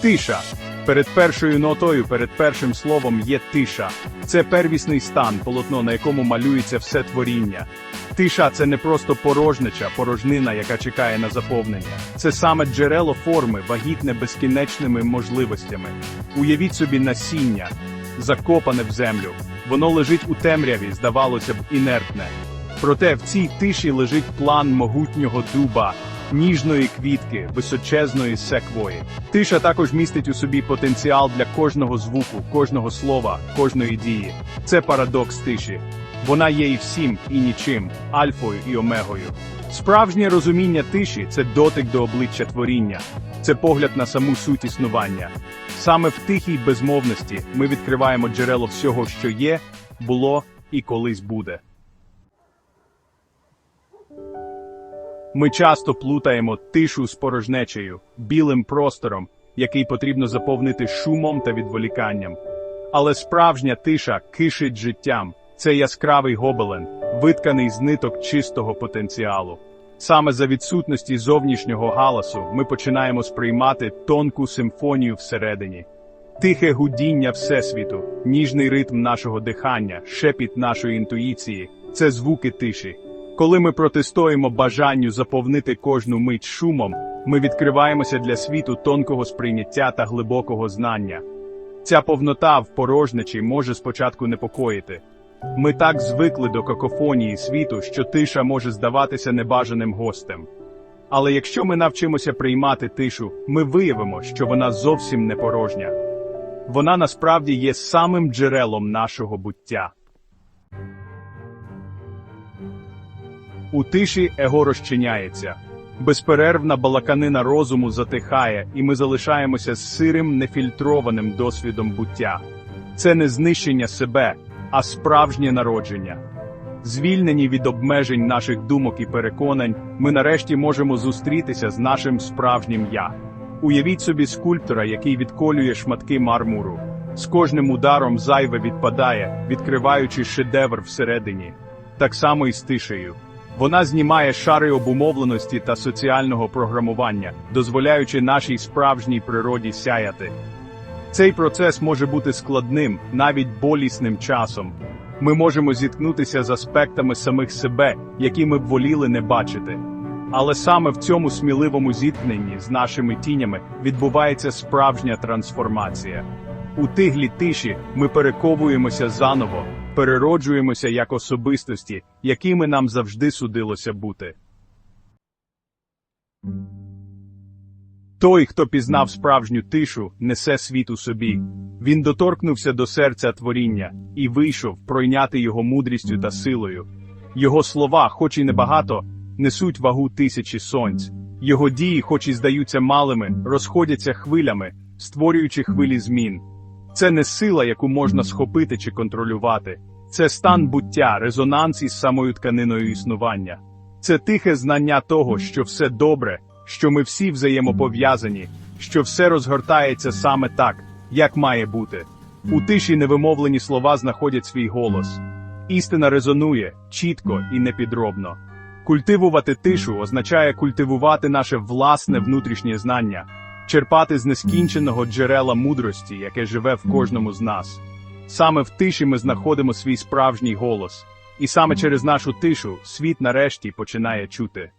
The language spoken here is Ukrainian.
Тиша. Перед першою нотою, перед першим словом є тиша. Це первісний стан, полотно, на якому малюється все творіння. Тиша це не просто порожнича, порожнина, яка чекає на заповнення. Це саме джерело форми, вагітне безкінечними можливостями. Уявіть собі насіння, закопане в землю. Воно лежить у темряві, здавалося б, інертне. Проте в цій тиші лежить план могутнього дуба, ніжної квітки, височезної секвої. Тиша також містить у собі потенціал для кожного звуку, кожного слова, кожної дії. Це парадокс тиші. Вона є і всім, і нічим, альфою і омегою. Справжнє розуміння тиші це дотик до обличчя творіння, це погляд на саму суть існування. Саме в тихій безмовності ми відкриваємо джерело всього, що є, було і колись буде. Ми часто плутаємо тишу з порожнечею, білим простором, який потрібно заповнити шумом та відволіканням. Але справжня тиша кишить життям. Це яскравий гобелен, витканий з ниток чистого потенціалу. Саме за відсутності зовнішнього галасу ми починаємо сприймати тонку симфонію всередині. Тихе гудіння Всесвіту, ніжний ритм нашого дихання, шепіт нашої інтуїції це звуки тиші. Коли ми протистоїмо бажанню заповнити кожну мить шумом, ми відкриваємося для світу тонкого сприйняття та глибокого знання. Ця повнота в порожнечі може спочатку непокоїти. Ми так звикли до какофонії світу, що тиша може здаватися небажаним гостем. Але якщо ми навчимося приймати тишу, ми виявимо, що вона зовсім не порожня. Вона насправді є самим джерелом нашого буття. У тиші его розчиняється. Безперервна балаканина розуму затихає, і ми залишаємося з сирим, нефільтрованим досвідом буття. Це не знищення себе, а справжнє народження. Звільнені від обмежень наших думок і переконань, ми нарешті можемо зустрітися з нашим справжнім я. Уявіть собі скульптора, який відколює шматки мармуру. З кожним ударом зайве відпадає, відкриваючи шедевр всередині. Так само і з тишею. Вона знімає шари обумовленості та соціального програмування, дозволяючи нашій справжній природі сяяти. Цей процес може бути складним, навіть болісним часом. Ми можемо зіткнутися з аспектами самих себе, які ми б воліли не бачити. Але саме в цьому сміливому зіткненні з нашими тінями відбувається справжня трансформація. У тиглі тиші ми перековуємося заново, перероджуємося як особистості, якими нам завжди судилося бути. Той, хто пізнав справжню тишу, несе світ у собі. Він доторкнувся до серця творіння і вийшов пройняти його мудрістю та силою. Його слова, хоч і небагато, несуть вагу тисячі сонць. Його дії, хоч і здаються малими, розходяться хвилями, створюючи хвилі змін. Це не сила, яку можна схопити чи контролювати. Це стан буття, резонанс із самою тканиною існування. Це тихе знання того, що все добре, що ми всі взаємопов'язані, що все розгортається саме так, як має бути. У тиші невимовлені слова знаходять свій голос. Істина резонує чітко і непідробно. Культивувати тишу означає культивувати наше власне внутрішнє знання, черпати з нескінченого джерела мудрості, яке живе в кожному з нас. Саме в тиші ми знаходимо свій справжній голос, і саме через нашу тишу світ нарешті починає чути.